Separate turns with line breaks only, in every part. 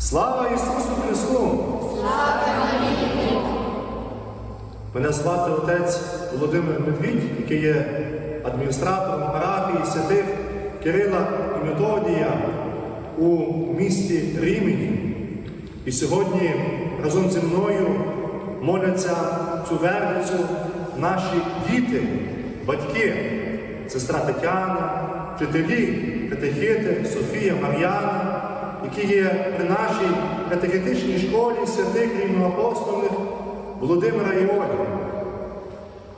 Слава Ісусу Христу! Мене звати отець Володимир Медвідь, який є адміністратором парафії святих Кирила і Методія у місті Рімені. І сьогодні разом зі мною моляться цю верницю наші діти, батьки, сестра Тетяна, вчителі, катехити, Софія, Мар'яна, які є при нашій катехетичній школі святих рівноапостольних Володимира і.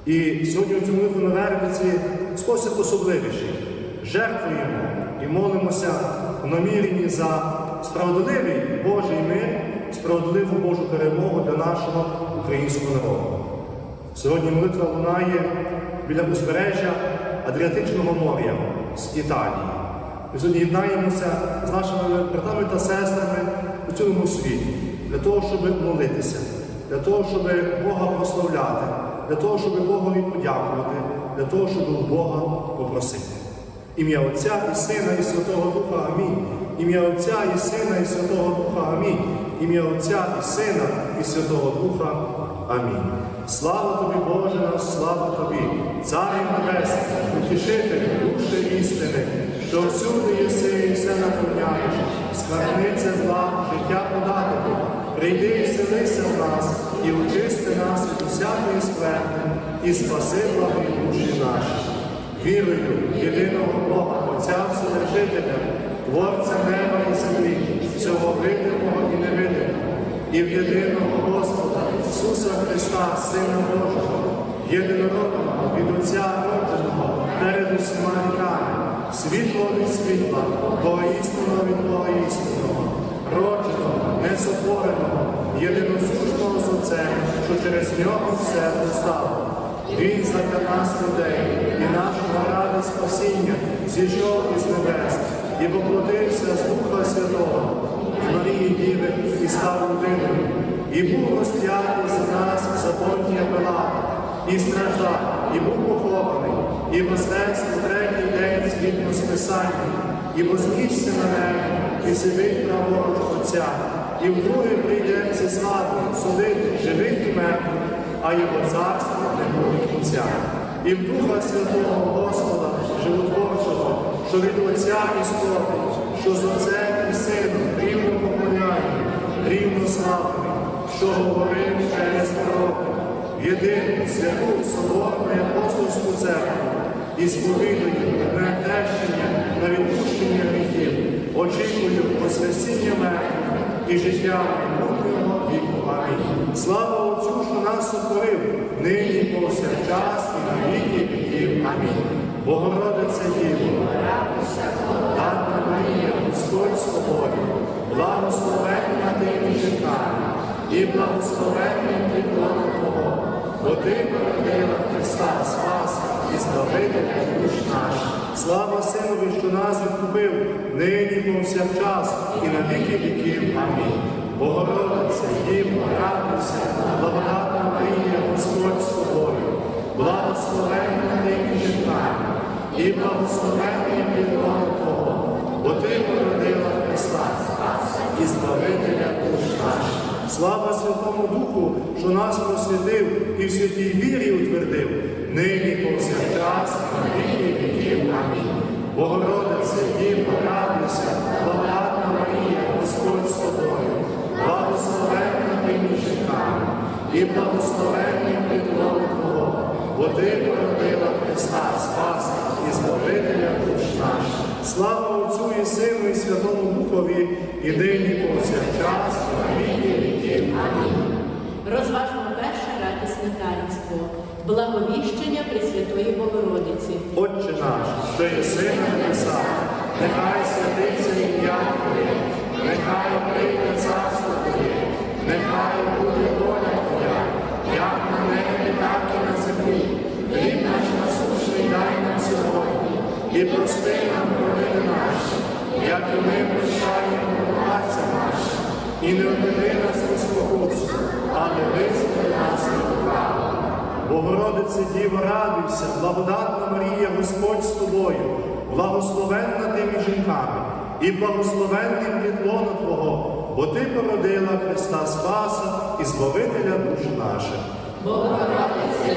І сьогодні у цьому молитву на верниці спосіб особливіший. Жертвуємо і молимося в наміренні за справедливий Божий мир, справедливу Божу перемогу для нашого українського народу. Сьогодні молитва лунає біля узбережжя Адріатичного моря з Італії. Ми сьогодні єднаємося з нашими братами та сестрами у цілому світі для того, щоб молитися, для того, щоб Бога прославляти, для того, щоб Богові подякувати, для того, щоб у Бога попросити. Ім'я Отця і Сина, і Святого Духа Амінь. Ім'я Отця і Сина, і Святого Духа Амінь. Ім'я Отця і Сина, і Святого Духа Амінь. Слава тобі, Боже наш, слава тобі, Царю Небесний, утішитель, душі істини, що всюди єси і все наповняєш, скарбниця зла, життя податку, прийди і вселися в нас, і очисти нас від усякої скверни, і спаси благі душі наші. Вірую в єдиного Бога, Отця Вседержителя, Творця неба і землі, всього видимого і невидимого, і в єдиного Господа Ісуса Христа, Сина Божого, єдинородного від Отця родженого перед усіма віками, світло від світла, Бога істинного від Бога істинного, родженого, несотвореного, єдиносушного з Отцем, що через нього все постало. Він задля нас людей і нашого ради спасіння зійшов із небес і поплатився з Духа Святого, Марії Діви і став людиною, і був розп'ятий за нас за Понтія Пилата, і страждав, і був похований, і воскрес у третій згідно і вознісся небо, і сидить праворуч Отця, і вдруге прийде зі славою судити живих і мертвих, а його царство не буде кінця. І в Духа Святого Господа, животворчого, що від Отця історії, що з Отцем і Сином рівно поклоняє, рівно славний, що говорив через пророки, в єдину святу соборну і апостольську церкву, і сповідую на хрещення на відпущення гріхів, очікую Воскресіння мертвих і життя мудрого віку. Амінь. Слава Отцю, що нас сотворив, нині повсякчас і на віки віків. Амінь. Богородиця Діво, Дана Марія, Господь з тобою, благословенна ти жінками, і благословенним підлога Твого, бо ти породила Христа Спаса і Збавителя душ наших. Слава Синові, що нас відкупив, нині повсякчас і на віки віків. Амінь. Богородиця, Діво, радуйся, благодатна Марія, Господь з тобою, благословенна між жінками, і благословенний підлога Твого, бо ти породила Христа і Збавителя душ наших. Слава Святому Духу, що нас просвітив і в святій вірі утвердив, нині повсякчас на віки віків. Амінь. Богородице, Діво, радуйся, благодатна Марія, Господь з тобою, благословенна ти між жінками, і благословенний підлога Твого, бо ти породила Христа Спаса і Збавителя душ наших. Слава Отцю і Сину, і Святому Духові, і нині повсякчас, на віки віків. Амінь.
Розважмо перше радісне таїнство – благовіщення Пресвятої Богородиці.
Отче наш, що єси на небесах, нехай святиться ім'я Твоє, нехай прийде царство Твоє, нехай буде воля Твоя, як на небі, так і на землі. Хліб наш насущний дай нам сьогодні, і прости нам провини наші, як і ми прощаємо винуватцям нашим, і не введи нас у спокусу, але визволи нас від лукавого. Богородице Діво, радуйся, благодатна Марія, Господь з тобою, благословенна ти між жінками, і благословенним відлона Твого, бо Ти породила Христа Спаса і Збавителя душ наших. Богородице,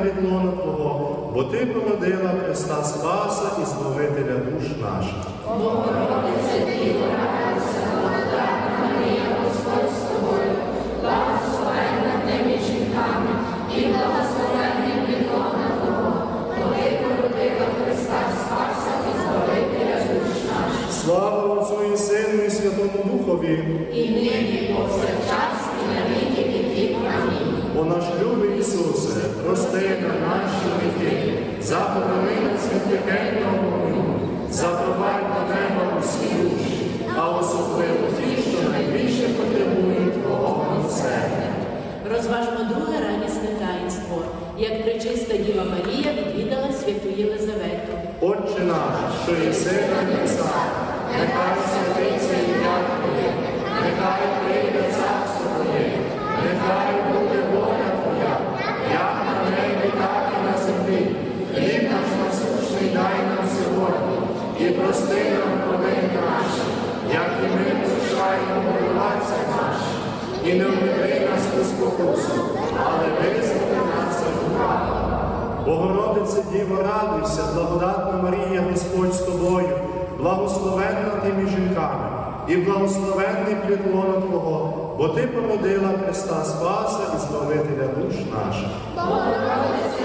плід лона Твого, бо Ти породила Христа Спаса і Збавителя душ наших. Богородице, Діво, радуйся, благодатна благословенна і благословенний плід Твого, бо Ти породила Христа Спаса і Збавителя душ наших. Слава Отцю і Сину і Святому Духові!
І нині повсякчас і на віки віків. Амінь.
О наш любий Ісусе, прости нам наші гріхи, запомини пекельного вогню, запровадь до неба усі душі, а особливо ті, що найбільше потребують Твого милосердя.
Розважмо друге ранісне таїнство, як пречиста Діва Марія відвідала святу Єлизавету.
Отче наш, що єси на небесах, нехай святиться ім'я Твоє, нехай прийде царство Твоє, нехай буде воля Твоя, як на небі, так і на землі. Хліб наш насущний дай нам сьогодні, і прости нам провини наші, як і ми прощаємо винуватцям нашим. І не введи нас у спокусу, але визволи нас від лукавого. Богородице Діво, радуйся, благодатна Марія, Господь з тобою, благословенна ти між жінками, і благословенний плідлона Твого, бо Ти породила Христа Спаса і Збавителя душ наших. Богородице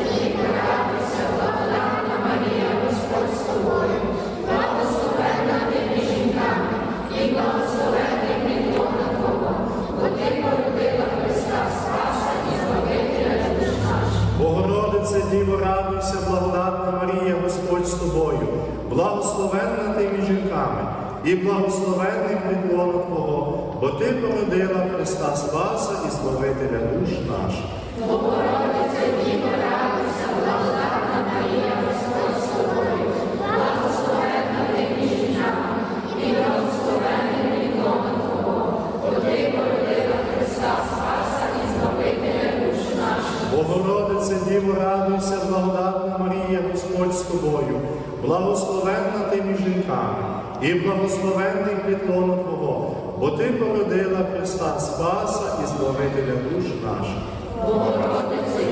благословенна ти між жінками, і благословенний плід Твого, бо Ти породила Христа Спаса і Славителя душ наших. І благословений плід Твого, бо Ти породила Христа Спаса і Збавителя душ наших. Богородице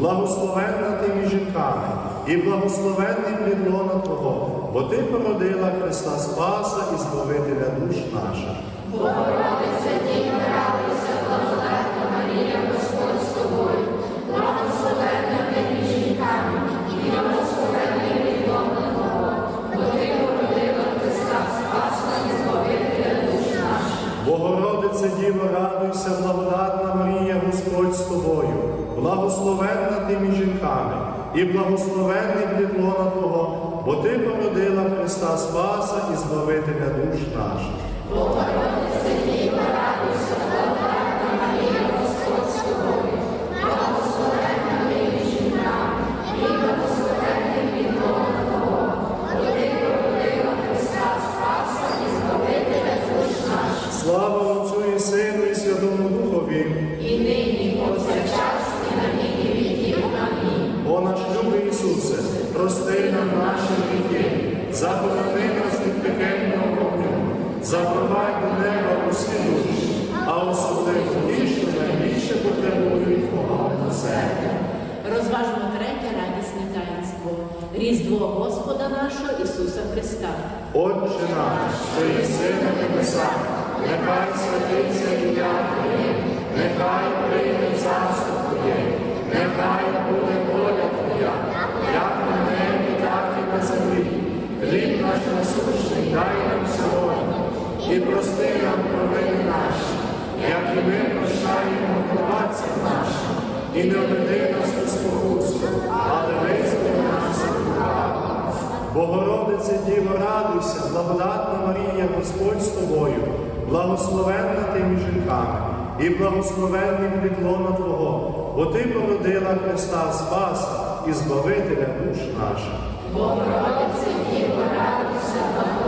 благословенна ти між жінками, і благословенний плідлона Твого, бо Ти породила Христа Спаса і Збавителя душ наших. Богородиця, Діва, радуйся, благодатна Марія, Господь з тобою, благословенна ти між жінками, і благословенний плідлона Твого, бо Ти породила Христа Спаса і Збавителя душ наших.
Богородиця,
Діва, радуйся, благодатна благословенна ти між жінками, і благословенний плід лона Твого, бо ти породила Христа Спаса і Збавителя душ наших. Слава Отцю і Сину і Святому Духові,
І нині, повсякчас, і на віки віків. Амінь.
о наш любий Ісусе, прости нам наші гріхи, заборони нас від пекельного вогню, запровадь до неба усі душі, а особливо ті, що найбільше потребують Твого милосердя.
Розважмо третє радісне таїнство. Різдво Господа нашого Ісуса Христа.
Отче наш, що єси на небесах, нехай святиться ім'я Твоє, нехай прийде царство Твоє, нехай буде воля Твоя, як на небі, так і на землі. Хліб наш насущний дай нам сьогодні, і прости нам провини наші, як і ми прощаємо винуватцям нашим, і не веди нас у спокусу, але визволи нас лукавого. Богородице Діво, радуйся, благодатна Марія, Господь з тобою, благословенна ти між жінками, і благословенний плідлона Твого, бо ти породила Христа Спаса і Збавителя душ наших. Богородице Діво, радуйся, благодатна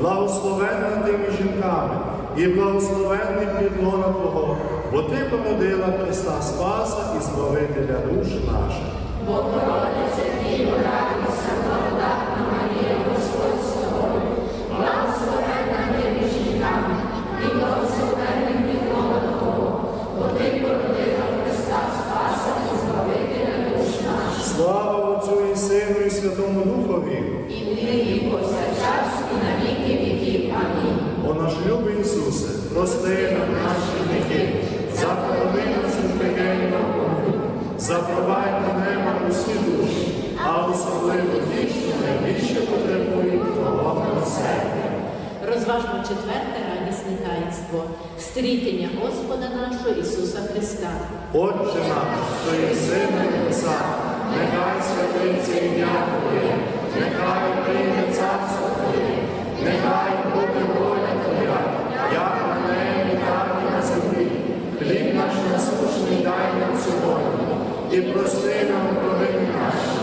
благословенна ти між жінками, і благословенний підлона Твого, бо ти породила Христа Спаса і Збавителя душ наших. Слава Отцю і Сину і Святому Духові!
І нині, повсякчас, і на віки віків. Амінь.
О наш любий Ісусе, прости нам наші гріхи, запорони нас від пекельного вогню, запровадь на небо усі душі, а особливо ті, що найбільше потребують Твого милосердя.
Розважмо четверте радісне таїнство. Стрітення Господа нашого Ісуса Христа.
Отче наш, що єси на небесах, нехай святиться ім'я Твоє, нехай прийде царство Твоє, нехай буде воля Твоя, як на небі, так і на землі. Хліб наш насущний дай нам сьогодні, і прости нам провини наші,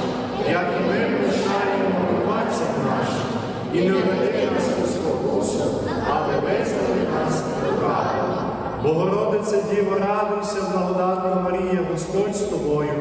як і ми прощаємо винуватцям нашим, і не введи нас у спокусу, але визволи нас від лукавого. Богородице Діво, радуйся, благодатна Марія, Господь з тобою,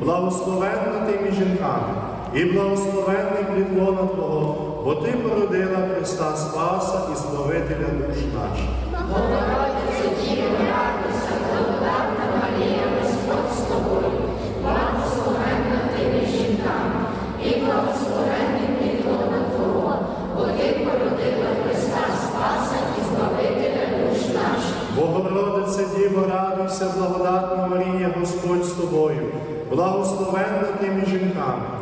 благословенна ти між жінками, і благословенний плідлона Твого, бо ти породила Христа Спаса і Збавителя душ наших. Богородице Діво, радуйся, благодатна Марія, Господь з тобою, благословенна ти між жінками, і благословенний плід лона Твого, бо ти породила Христа Спаса і Збавителя душ наших. Богородице Діво, радуйся, благодатна Марія, Господь з тобою, благословенна ти жінками,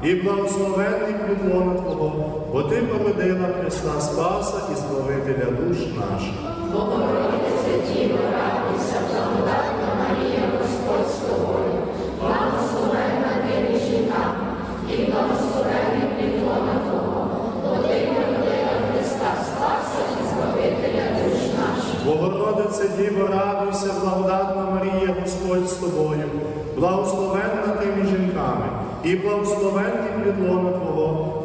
плід лона Твого, бо ти породила Христа Спаса і Збавителя душ наших. Богородице Діво, радуйся, благодатна Марія, Господь з тобою, благословенна ти між жінками, і благословенний плід лона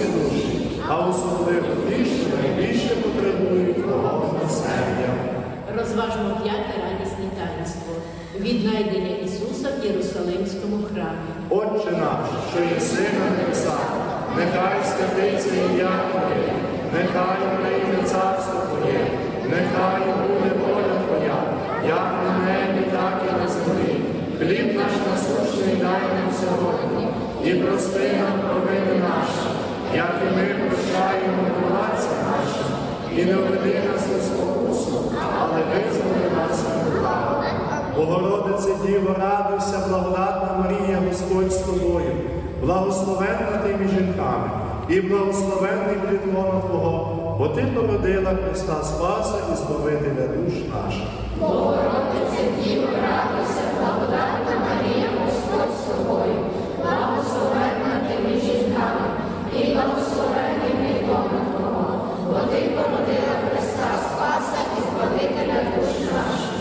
неба душі, а особливо ті, що найбільше потребують Твого милосердя.
Розважмо п'яте радісне таїнство. Віднайдення Ісуса в Єрусалимському храмі.
Отче наш, що єси на небесах, нехай святиться ім'я Твоє, нехай прийде царство Твоє, нехай буде воля Твоя, як на небі, так і на землі. Хліб наш насущний дай нам сьогодні, і прости нам провини наші, як і ми прощаємо винуватцям нашим, і не введи нас у спокусу, але визволи нас від. Богородице Діво, радуйся, благодатна Марія, Господь з тобою, благословенна ти між жінками, і благословенний плід лона Твого, бо ти породила Христа Спаса і Збавителя душ наших. Богородице Діво, радуйся, благодатна Марія, Господь з тобою,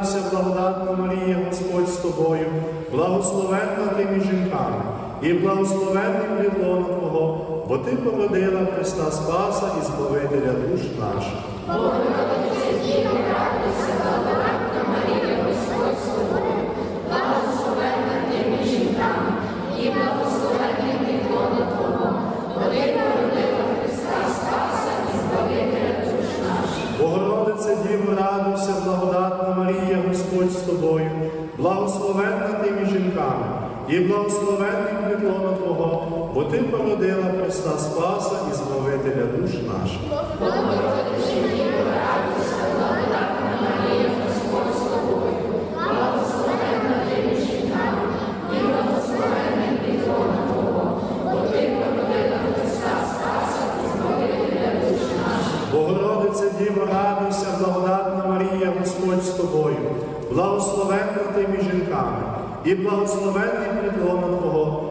радуйся, благодатна Марія, Господь з тобою, благословенна ти між жінками, і благословенний плідло Твого, бо Ти породила Христа Спаса і Збавителя душ наших. Богородиця, Діва, радуйся, благодатна Христа Спаса і Збавителя душ наших. Богородице Діво, благодатна Марія, Господь з тобою, благословенна ти між жінками, і благословенний плідлона Твого,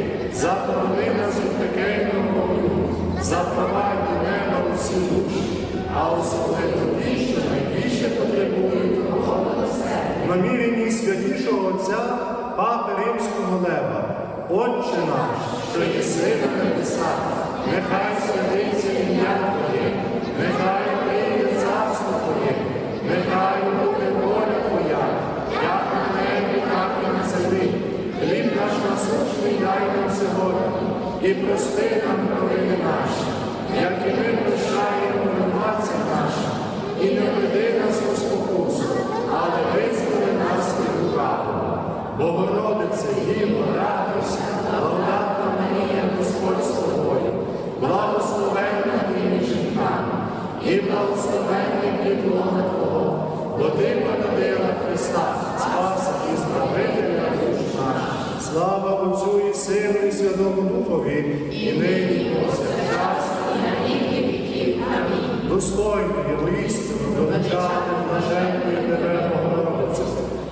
запорони нас у пекельного вогню, запровадь небо усі душі, а особливо ті, що найбільше потребують Твого милосердя. На мірі святішого Отця, Папи Римського Лева, Отче наш, що єси на небесах, нехай святиться ім'я Твоє, нехай прийде царство Твоє, нехай буде воля Твоя, як на небі, так і на землі. Хліб наш насущний дай нам сьогодні, і прости нам провини наші, як і ми прощаємо винуватцям нашим, і не веди нас у спокусу, але визволи нас від лукавого. Богородице, Діво, радуйся, благодатна Марія, Господь з тобою, благословенна ти між жінками, і благословенний плідлона Твого, бо ти породила Христа, Спаса і Збавителя душ наших. Слава Отцю і Сину і Святому Духові, і нині, і повсякчас, і на віки віків. Амінь. Достойно і воістину величати блаженної тебе, Богородице,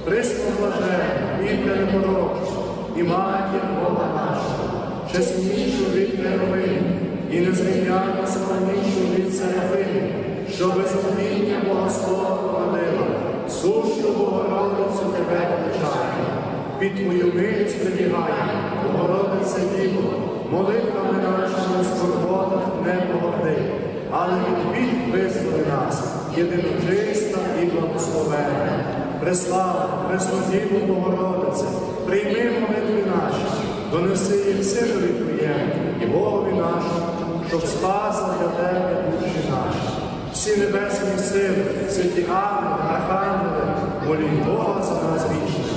Христо блаженна, і непорочна, і матір Бога нашого, чеснішу від Херовим, і незрівняно славнішу від Серафим, що без уміння Бога Слова породила, сущу Богородицю тебе величає. Під твою милість прибігає, Богородице Діво, молитвами нашими скорботах не погоди, але бід визволи нас, єдиночиста і благословенна. Преслава, Преснодіву Богородице, прийми молитви наші, донеси їх синові Твоєму і Богові нашому, щоб спасла для тебе душі наші. Всі небесні сили, святі ангели, архангели, моліть Бога за нас вічних.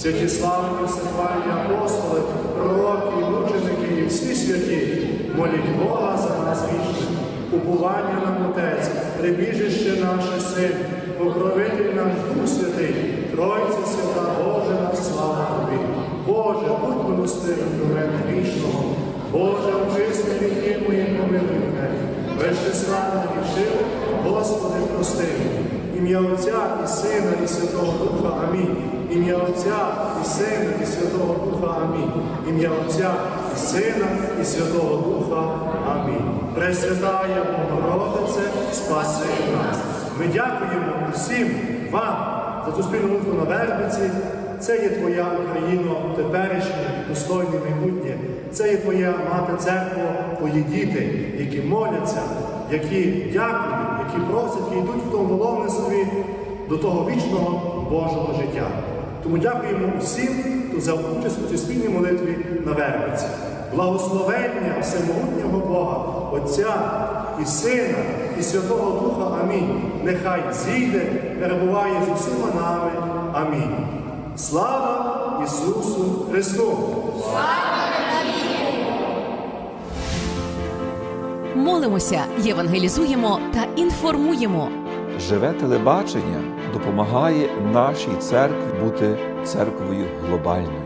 Святі славні всехвальні апостоли, пророки, мученики і всі святі, моліть Бога за нас вічних. Уповання нам Отець, прибіжище наше син, покровитель наш Дух Святий, Тройці свята Боже, слава Тобі. Боже, будь милостивим до мене вічного. Боже, очисти гріхи мої, помилуй мене. Безчисленне рішив, Господи, прости. Ім'я Отця і Сина, і Святого Духа. Амінь. Ім'я Отця і Сина, і Святого Духа. Амінь. Ім'я Отця і Сина, і Святого Духа. Амінь. Пресвятая Богородице, спаси нас. Ми дякуємо усім вам за цю спільну молитву на Вербиці. Це є твоя Україно, теперішнє, достойне майбутнє. Це є твоя мати церква, твої діти, які моляться, які дякують, які просять, які йдуть в тому паломництві до того вічного Божого життя. Тому дякуємо усім, хто взяв участь у цій спільній молитві на Вербиці. Благословення всемогутнього Бога, Отця і Сина, і Святого Духа. Амінь. Нехай зійде, перебуває з усіма нами. Амінь. Слава Ісусу Христу!
Молимося, євангелізуємо та інформуємо.
Живе телебачення допомагає нашій церкві бути церквою глобальною.